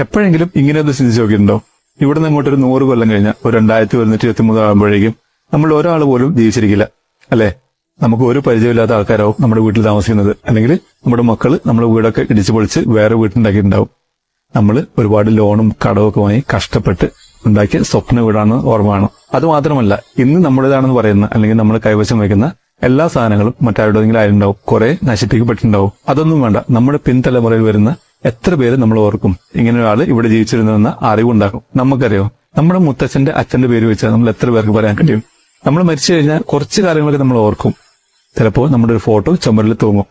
എപ്പോഴെങ്കിലും ഇങ്ങനെ ഒന്ന് ചിന്തിച്ചു നോക്കിയിട്ടുണ്ടോ? ഇവിടുന്ന് അങ്ങോട്ട് ഒരു നൂറ് കൊല്ലം കഴിഞ്ഞ ഒരു രണ്ടായിരത്തി ഒരുന്നൂറ്റി ഇരുപത്തി മൂന്ന് ആകുമ്പോഴേക്കും നമ്മൾ ഒരാൾ പോലും ജീവിച്ചിരിക്കില്ല അല്ലെ? നമുക്ക് ഒരു പരിചയമില്ലാത്ത ആൾക്കാരാവും നമ്മുടെ വീട്ടിൽ താമസിക്കുന്നത്. അല്ലെങ്കിൽ നമ്മുടെ മക്കൾ നമ്മുടെ വീടൊക്കെ ഇടിച്ചു പൊളിച്ച് വേറെ വീട്ടുണ്ടാക്കിയിട്ടുണ്ടാവും നമ്മൾ ഒരുപാട് ലോണും കടമൊക്കെ വാങ്ങി കഷ്ടപ്പെട്ട് ഉണ്ടാക്കിയ സ്വപ്ന വീടാണ് ഓർമ്മയാണ് അത് മാത്രമല്ല ഇന്ന് നമ്മുടേതാണെന്ന് പറയുന്ന അല്ലെങ്കിൽ നമ്മൾ കൈവശം വയ്ക്കുന്ന എല്ലാ സാധനങ്ങളും മറ്റാരുടെ ആയിട്ടുണ്ടാവും. കുറെ നശിപ്പിക്കപ്പെട്ടിട്ടുണ്ടാവും. അതൊന്നും വേണ്ട. നമ്മുടെ പിൻതലമുറയിൽ വരുന്ന എത്ര പേര് നമ്മൾ ഓർക്കും? ഇങ്ങനെ ഒരാൾ ഇവിടെ ജീവിച്ചിരുന്നുവെന്ന അറിവുണ്ടാക്കും നമുക്കറിയോ? നമ്മുടെ മുത്തച്ഛന്റെ അച്ഛന്റെ പേര് വെച്ചാൽ നമ്മൾ എത്ര പേർക്ക് പറയാൻ കഴിയും? നമ്മൾ മരിച്ചു കഴിഞ്ഞാൽ കുറച്ച് കാര്യങ്ങളൊക്കെ നമ്മൾ ഓർക്കും. ചിലപ്പോൾ നമ്മുടെ ഒരു ഫോട്ടോ ചുമരിൽ തൂങ്ങും.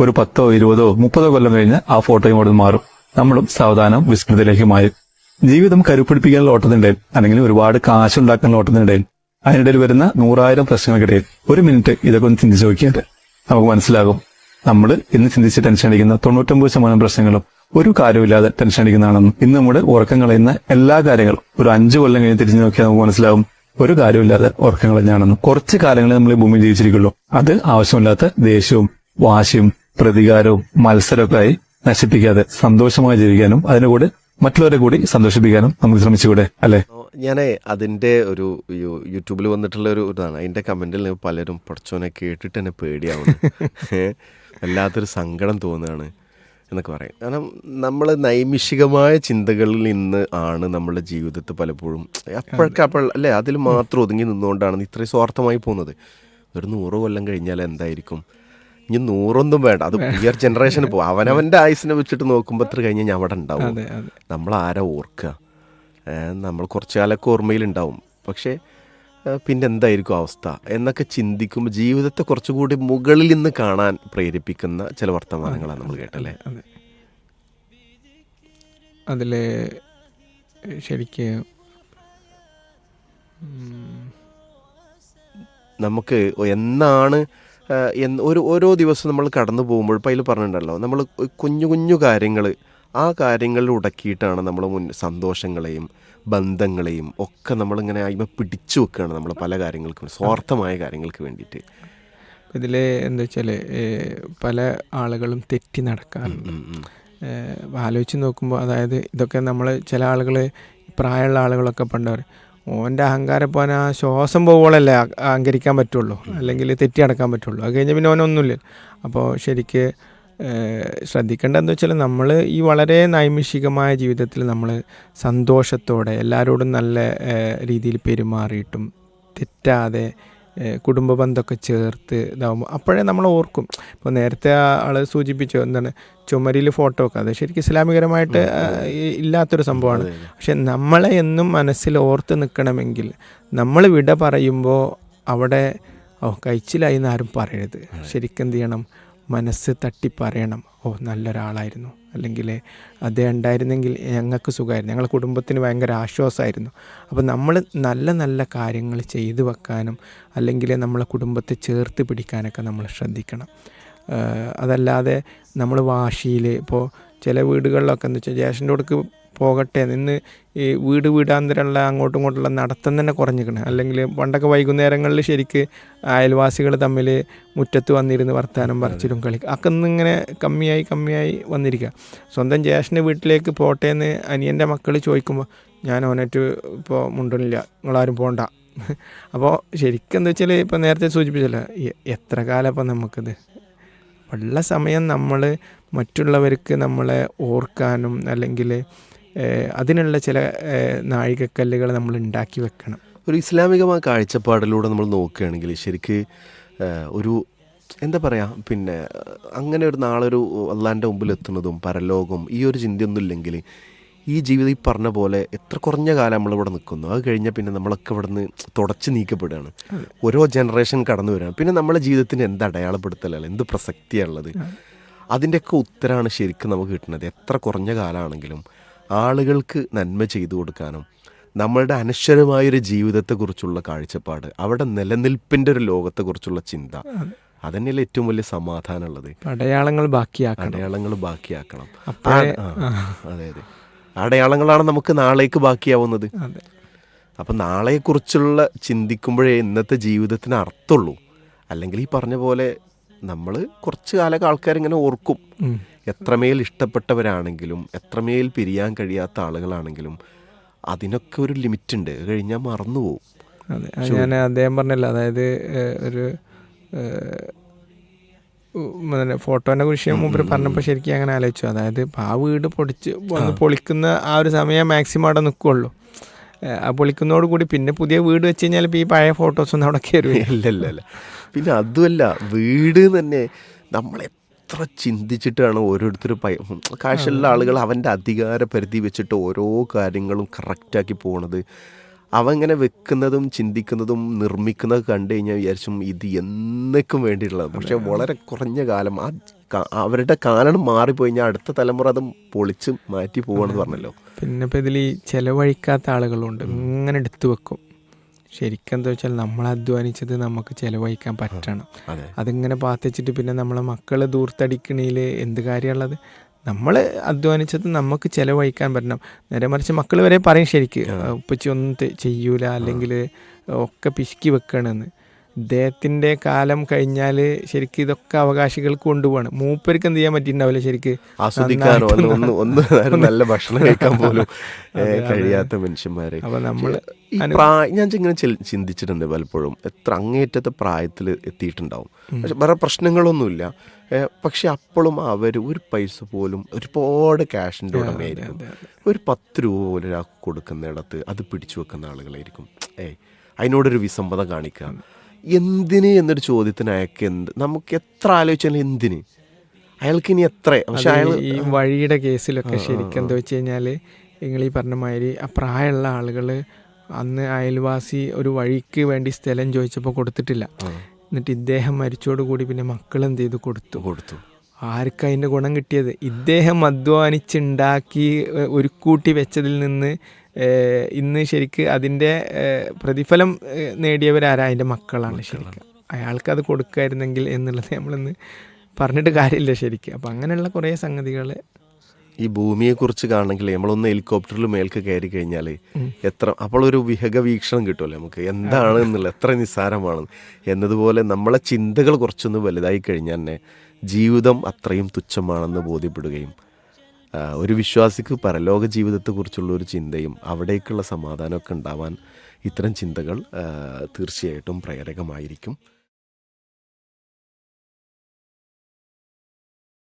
ഒരു പത്തോ ഇരുപതോ മുപ്പതോ കൊല്ലം കഴിഞ്ഞ് ആ ഫോട്ടോയും അവിടെ മാറും. നമ്മളും സാവധാനം വിസ്മൃതിയിലേക്ക് മാറും ജീവിതം കരുപ്പിടിപ്പിക്കാനുള്ള ഓട്ടത്തിനിടയിൽ അല്ലെങ്കിൽ ഒരുപാട് കാശുണ്ടാക്കാനുള്ള ഓട്ടത്തിനിടയിൽ അതിനിടയിൽ വരുന്ന നൂറായിരം പ്രശ്നങ്ങൾക്കിടയിൽ ഒരു മിനിറ്റ് ഇതൊക്കെ ഒന്ന് ചിന്തിച്ച് നോക്കിയാൽ നമുക്ക് മനസ്സിലാകും. നമ്മൾ ഇന്ന് ചിന്തിച്ച് ടെൻഷൻ അടിക്കുന്ന തൊണ്ണൂറ്റൊമ്പത് ശതമാനം പ്രശ്നങ്ങളും ഒരു കാര്യമില്ലാതെ ടെൻഷൻ അടിക്കുന്നതാണെന്നും ഇന്ന് നമ്മുടെ ഉറക്കം കളയുന്ന എല്ലാ കാര്യങ്ങളും ഒരു അഞ്ചു കൊല്ലം കഴിഞ്ഞ് തിരിഞ്ഞു നോക്കിയാൽ നമുക്ക് മനസ്സിലാവും. ഒരു കാര്യമില്ലാതെ ഉറക്കം കളഞ്ഞാണെന്നും കുറച്ച് കാലങ്ങളെ നമ്മൾ ഭൂമി ജീവിച്ചിരിക്കുള്ളൂ. അത് ആവശ്യമില്ലാത്ത ദേഷ്യവും വാശിയും പ്രതികാരവും മത്സരമൊക്കെ ആയി നശിപ്പിക്കാതെ സന്തോഷമായി ജീവിക്കാനും അതിന്റെ കൂടെ മറ്റുള്ളവരെ കൂടി സന്തോഷിപ്പിക്കാനും നമുക്ക് ശ്രമിച്ചുകൂടെ? അല്ലെ? ഞാൻ അതിന്റെ ഒരു യൂട്യൂബിൽ വന്നിട്ടുള്ള ഒരു ഇതാണ്. അതിന്റെ കമന്റിൽ പലരും പഠിച്ചോനെ കേട്ടിട്ട് എന്നെ പേടിയാവുന്നു. വല്ലാത്തൊരു സങ്കടം തോന്നുകയാണ്. എന്നൊക്കെ പറയും. കാരണം നമ്മൾ നൈമിഷികമായ ചിന്തകളിൽ നിന്ന് ആണ് നമ്മുടെ ജീവിതത്തിൽ പലപ്പോഴും അപ്പോഴൊക്കെ അപ്പോൾ അല്ലേ അതിൽ മാത്രം ഒതുങ്ങി നിന്നുകൊണ്ടാണ് ഇത്രയും സ്വാർത്ഥമായി പോകുന്നത്. ഒരു നൂറ് കൊല്ലം കഴിഞ്ഞാൽ എന്തായിരിക്കും? ഇനി നൂറൊന്നും വേണ്ട. അത് പുതിയ ജനറേഷന് പോകും അവനവന്റെ ആയുസിനെ വെച്ചിട്ട് നോക്കുമ്പോൾ എത്ര കഴിഞ്ഞാൽ ഞാൻ അവിടെ ഉണ്ടാവും. നമ്മൾ ആരാ ഓർക്കുക നമ്മൾ കുറച്ചു കാലമൊക്കെ ഓർമ്മയിലുണ്ടാവും. പക്ഷേ പിന്നെ എന്തായിരിക്കും അവസ്ഥ എന്നൊക്കെ ചിന്തിക്കുമ്പോൾ ജീവിതത്തെ കുറച്ചുകൂടി മുകളിൽ നിന്ന് കാണാൻ പ്രേരിപ്പിക്കുന്ന ചില വർത്തമാനങ്ങളാണ് നമ്മൾ കേട്ടല്ലേ? അതെ അതിൽ ശരിക്ക് നമുക്ക് എന്നാണ് ഒരു ഓരോ ദിവസം നമ്മൾ കടന്നു പോകുമ്പോൾ ഇപ്പം അതിൽ പറഞ്ഞിട്ടുണ്ടല്ലോ നമ്മൾ കുഞ്ഞു കുഞ്ഞു കാര്യങ്ങൾ ആ കാര്യങ്ങളിൽ ഉടക്കിയിട്ടാണ് നമ്മൾ മുൻ സന്തോഷങ്ങളെയും ബന്ധങ്ങളെയും ഒക്കെ നമ്മളിങ്ങനെ അയിമ പിടിച്ചു വെക്കുകയാണ് നമ്മൾ പല കാര്യങ്ങൾക്കും സ്വാർത്ഥമായ കാര്യങ്ങൾക്ക് വേണ്ടിയിട്ട്. ഇതിൽ എന്താ വെച്ചാൽ പല ആളുകളും തെറ്റി നടക്കാറുണ്ട്. ആലോചിച്ച് നോക്കുമ്പോൾ അതായത് ഇതൊക്കെ നമ്മൾ ചില ആളുകൾ പ്രായമുള്ള ആളുകളൊക്കെ പണ്ട് പറയും ഓന്റെ അഹങ്കാരം പോകാൻ ആ ശ്വാസം പോകുകയല്ലേ അഹങ്കരിക്കാൻ പറ്റുള്ളൂ. അല്ലെങ്കിൽ തെറ്റി നടക്കാൻ പറ്റുള്ളൂ. അത് കഴിഞ്ഞ് പിന്നെ ഓനൊന്നുമില്ല. അപ്പോൾ ശരിക്ക് ശ്രദ്ധിക്കേണ്ടതെന്ന് വെച്ചാൽ നമ്മൾ ഈ വളരെ നൈമിഷികമായ ജീവിതത്തിൽ നമ്മൾ സന്തോഷത്തോടെ എല്ലാവരോടും നല്ല രീതിയിൽ പെരുമാറിയിട്ടും തെറ്റാതെ കുടുംബ ബന്ധമൊക്കെ ചേർത്ത് ഇതാകുമ്പോൾ അപ്പോഴേ നമ്മൾ ഓർക്കും. ഇപ്പോൾ നേരത്തെ ആൾ സൂചിപ്പിച്ചു എന്താണ്? ചുമരിൽ ഫോട്ടോ ഒക്കെ. അത് ശരിക്കും ഇസ്ലാമികരമായിട്ട് ഇല്ലാത്തൊരു സംഭവമാണ്. പക്ഷെ നമ്മളെ എന്നും മനസ്സിൽ ഓർത്ത് നിൽക്കണമെങ്കിൽ നമ്മൾ വിട പറയുമ്പോൾ അവിടെ ഓ കഴിച്ചിലായി എന്ന് ആരും പറയരുത്. ശരിക്കും എന്ത് ചെയ്യണം? മനസ്സ് തട്ടി പറയണം ഓ നല്ലൊരാളായിരുന്നു. അല്ലെങ്കിൽ അദ്ദേഹം ഉണ്ടായിരുന്നെങ്കിൽ ഞങ്ങൾക്ക് സുഖമായിരുന്നു. ഞങ്ങളുടെ കുടുംബത്തിന് ഭയങ്കര ആശ്വാസമായിരുന്നു. അപ്പോൾ നമ്മൾ നല്ല നല്ല കാര്യങ്ങൾ ചെയ്തു വെക്കാനും അല്ലെങ്കിൽ നമ്മളെ കുടുംബത്തെ ചേർത്ത് പിടിക്കാനൊക്കെ നമ്മൾ ശ്രദ്ധിക്കണം. അതല്ലാതെ നമ്മൾ വാശിയിൽ ഇപ്പോൾ ചില വീടുകളിലൊക്കെ എന്ന് വെച്ചാൽ ജ്യേഷ്ഠന്റെ കൊടുക്ക് പോകട്ടെ നിന്ന് ഈ വീട് വീടാന്തരമുള്ള അങ്ങോട്ടും ഇങ്ങോട്ടുള്ള നടത്തം തന്നെ കുറഞ്ഞിരിക്കണം. അല്ലെങ്കിൽ പണ്ടൊക്കെ വൈകുന്നേരങ്ങളിൽ ശരിക്ക് അയൽവാസികൾ തമ്മിൽ മുറ്റത്ത് വന്നിരുന്ന് വർത്തമാനം പറിച്ചിലും കളി ഒക്കെ ഇന്നിങ്ങനെ കമ്മിയായി കമ്മിയായി വന്നിരിക്കുക സ്വന്തം ജ്യേഷ്ഠന്റെ വീട്ടിലേക്ക് പോട്ടെ എന്ന് അനിയന്റെ മക്കൾ ചോദിക്കുമ്പോൾ ഞാൻ ഓനറ്റ് ഇപ്പോൾ മുണ്ടണില്ല നിങ്ങളാരും പോകണ്ട അപ്പോൾ ശരിക്കും എന്താ വെച്ചാൽ ഇപ്പോൾ നേരത്തെ സൂചിപ്പിച്ചല്ലോ എത്ര കാലം അപ്പം നമുക്കിത്? ഉള്ള സമയം നമ്മൾ മറ്റുള്ളവർക്ക് നമ്മളെ ഓർക്കാനും അല്ലെങ്കിൽ അതിനുള്ള ചില നാഴികക്കല്ലുകൾ നമ്മൾ ഉണ്ടാക്കി വെക്കണം. ഒരു ഇസ്ലാമികമായ കാഴ്ചപ്പാടിലൂടെ നമ്മൾ നോക്കുകയാണെങ്കിൽ ശരിക്ക് ഒരു എന്താ പറയുക പിന്നെ അങ്ങനെ ഒരു നാളൊരു അള്ളാന്റെ മുമ്പിൽ എത്തുന്നതും പരലോകം ഈ ഒരു ചിന്തയൊന്നും ഇല്ലെങ്കിൽ ഈ ജീവിതം ഈ പറഞ്ഞ പോലെ എത്ര കുറഞ്ഞ കാലം നമ്മളിവിടെ നിൽക്കുന്നു. അത് കഴിഞ്ഞാൽ പിന്നെ നമ്മളൊക്കെ ഇവിടെ നിന്ന് തുടച്ച് നീക്കപ്പെടുകയാണ്. ഓരോ ജനറേഷൻ കടന്നു വരികയാണ്. പിന്നെ നമ്മളെ ജീവിതത്തിന് എന്ത് അടയാളപ്പെടുത്തലാണ് എന്ത് പ്രസക്തിയാണുള്ളത്. അതിന്റെയൊക്കെ ഉത്തരമാണ് ശരിക്കും നമുക്ക് കിട്ടുന്നത്. എത്ര കുറഞ്ഞ കാലമാണെങ്കിലും ആളുകൾക്ക് നന്മ ചെയ്തു കൊടുക്കാനും നമ്മളുടെ അനശ്വരമായൊരു ജീവിതത്തെക്കുറിച്ചുള്ള കാഴ്ചപ്പാട് അവിടെ നിലനിൽപ്പിന്റെ ഒരു ലോകത്തെക്കുറിച്ചുള്ള ചിന്ത അതന്നെയല്ലേ ഏറ്റവും വലിയ സമാധാനമുള്ളത്. അടയാളങ്ങൾ ബാക്കിയാക്കണം. അടയാളങ്ങൾ ബാക്കിയാക്കണം. അതെ അതെ. അടയാളങ്ങളാണ് നമുക്ക് നാളേക്ക് ബാക്കിയാവുന്നത്. അപ്പം നാളെക്കുറിച്ചുള്ള ചിന്തിക്കുമ്പോഴേ ഇന്നത്തെ ജീവിതത്തിന് അർത്ഥമുള്ളൂ. അല്ലെങ്കിൽ ഈ പറഞ്ഞ പോലെ നമ്മൾ കുറച്ച് കാലമൊക്കെ ആൾക്കാരിങ്ങനെ ഓർക്കും. എത്രമേൽ ഇഷ്ടപ്പെട്ടവരാണെങ്കിലും എത്രമേൽ പിരിയാൻ കഴിയാത്ത ആളുകളാണെങ്കിലും അതിനൊക്കെ ഒരു ലിമിറ്റ് ഉണ്ട് കഴിഞ്ഞാൽ മറന്നുപോകും അതെ. ഞാൻ അദ്ദേഹം പറഞ്ഞല്ലോ. അതായത് ഒരു ഫോട്ടോനെ കുറിച്ച് മുമ്പ് പറഞ്ഞപ്പോൾ ശരിക്കും അങ്ങനെ ആലോചിച്ചു. അതായത് ആ വീട് പൊടിച്ച് വന്ന് പൊളിക്കുന്ന ആ ഒരു സമയം മാക്സിമം അവിടെ നിൽക്കുള്ളൂ ആ പൊളിക്കുന്നതോട് കൂടി പിന്നെ പുതിയ വീട് വെച്ച് കഴിഞ്ഞാൽ ഇപ്പം ഈ പഴയ ഫോട്ടോസ് ഒന്നും അവിടെ കയറി ഇല്ല ഇല്ല ഇല്ല. പിന്നെ അതുമല്ല വീട് തന്നെ നമ്മൾ എത്ര ചിന്തിച്ചിട്ടാണ് ഓരോരുത്തർ പയ കാശുള്ള ആളുകൾ അവന്റെ അധികാര പരിധി വെച്ചിട്ട് ഓരോ കാര്യങ്ങളും കറക്റ്റാക്കി പോണത്. അവങ്ങനെ വെക്കുന്നതും ചിന്തിക്കുന്നതും നിർമ്മിക്കുന്നത് കണ്ടു കഴിഞ്ഞാൽ വിചാരിച്ചും ഇത് എന്നേക്കും വേണ്ടിയിട്ടുള്ളത്. പക്ഷേ വളരെ കുറഞ്ഞ കാലം ആ അവരുടെ കാലം മാറിപ്പോയി കഴിഞ്ഞാൽ അടുത്ത തലമുറ അത് പൊളിച്ച് മാറ്റി പോകണമെന്ന് പറഞ്ഞല്ലോ. പിന്നെ ഇപ്പം ഇതിൽ ചിലവഴിക്കാത്ത ആളുകളുണ്ട്. ഇങ്ങനെ എടുത്തു വെക്കും. ശരിക്കും എന്താ വെച്ചാൽ നമ്മൾ അധ്വാനിച്ചത് നമുക്ക് ചിലവഴിക്കാൻ പറ്റണം. അതെ. അതിങ്ങനെ പാത്തിച്ചിട്ട് പിന്നെ നമ്മളെ മക്കൾ ദൂർത്തടിക്കണേൽ എന്ത് കാര്യമുള്ളത് നമ്മൾ അധ്വാനിച്ചത് നമുക്ക് ചിലവഴിക്കാൻ പറ്റണം. നേരെ മറിച്ച് മക്കൾ വരെ പറയും ശരിക്ക് ഉപ്പച്ചി ഒന്നും ചെയ്യൂല അല്ലെങ്കിൽ ഒക്കെ പിശുക്കി വെക്കണമെന്ന് ഇദ്ദേഹത്തിന്റെ കാലം കഴിഞ്ഞാൽ ശരിക്കും ഇതൊക്കെ അവകാശികൾക്ക് കൊണ്ടുപോകണം മൂപ്പർക്ക് എന്ത് ചെയ്യാൻ പറ്റിയിട്ടുണ്ടാവില്ല ശരിക്കും? ആസ്വദിക്കാനോ ഒന്ന് ഒന്ന് നല്ല ഭക്ഷണം കഴിക്കാൻ പോലും. കഴിയാത്ത മനുഷ്യന്മാരെ. അപ്പൊ നമ്മൾ ഞാൻ ഇങ്ങനെ ചിന്തിച്ചിട്ടുണ്ട് പലപ്പോഴും. എത്ര അങ്ങേറ്റത്തെ പ്രായത്തിൽ എത്തിയിട്ടുണ്ടാവും. പക്ഷെ വേറെ പ്രശ്നങ്ങളൊന്നുമില്ല. പക്ഷെ അപ്പോഴും അവർ ഒരു പൈസ പോലും ഒരുപാട് ക്യാഷിന്റെ ഉടമയായിരിക്കും ഒരു പത്ത് രൂപ പോലും ഒരാൾക്ക് കൊടുക്കുന്നിടത്ത് അത് പിടിച്ചു വെക്കുന്ന ആളുകളായിരിക്കും. ഏയ് അതിനോടൊരു വിസമ്മതം കാണിക്കുക. എന്തിന് എന്നൊരു ചോദ്യത്തിന് അയാൾക്ക് എന്ത്? നമുക്ക് എത്ര ആലോചിച്ചാലും എന്തിന്? അയാൾക്ക് ഇനി എത്ര പക്ഷെ അയാൾ ഈ വഴിയുടെ കേസിലൊക്കെ ശരിക്കും എന്താ വെച്ച് കഴിഞ്ഞാൽ നിങ്ങൾ ഈ പറഞ്ഞ മാതിരി ആ പ്രായമുള്ള ആളുകൾ അന്ന് അയൽവാസി ഒരു വഴിക്ക് വേണ്ടി സ്ഥലം ചോദിച്ചപ്പോൾ കൊടുത്തിട്ടില്ല. എന്നിട്ട് ഇദ്ദേഹം മരിച്ചോടുകൂടി പിന്നെ മക്കൾ എന്ത് ചെയ്തു? കൊടുത്തു. കൊടുത്തു. ആർക്ക് അതിന്റെ ഗുണം കിട്ടിയത്? ഇദ്ദേഹം അധ്വാനിച്ചുണ്ടാക്കി ഒരു കൂട്ടി വെച്ചതിൽ നിന്ന് ഇന്ന് ശരിക്ക് അതിന്റെ പ്രതിഫലം നേടിയവരാരാ? അതിന്റെ മക്കളാണ് ശരിക്കും. അയാൾക്ക് അത് കൊടുക്കായിരുന്നെങ്കിൽ എന്നുള്ളത് നമ്മളിന്ന് പറഞ്ഞിട്ട് കാര്യമില്ല ശരിക്കും. അപ്പം അങ്ങനെയുള്ള കുറേ സംഗതികൾ ഈ ഭൂമിയെക്കുറിച്ച് കാണണമെങ്കിൽ നമ്മളൊന്ന് ഹെലികോപ്റ്ററിൽ മേൽക്ക് കയറി കഴിഞ്ഞാൽ എത്ര അപ്പോൾ ഒരു വിഹക വീക്ഷണം കിട്ടുമല്ലോ നമുക്ക്. എന്താണ് എന്നുള്ളത് എത്ര നിസ്സാരമാണ്. എന്നതുപോലെ നമ്മളെ ചിന്തകൾ കുറച്ചൊന്ന് വലുതായി കഴിഞ്ഞാൽ തന്നെ ജീവിതം അത്രയും തുച്ഛമാണെന്ന് ബോധ്യപ്പെടുകയും ഒരു വിശ്വാസിക്ക് പരലോക ജീവിതത്തെക്കുറിച്ചുള്ള ഒരു ചിന്തയും അവിടേക്കുള്ള സമാധാനമൊക്കെ ഉണ്ടാവാൻ ഇത്തരം ചിന്തകൾ തീർച്ചയായിട്ടും പ്രേരകമായിരിക്കും.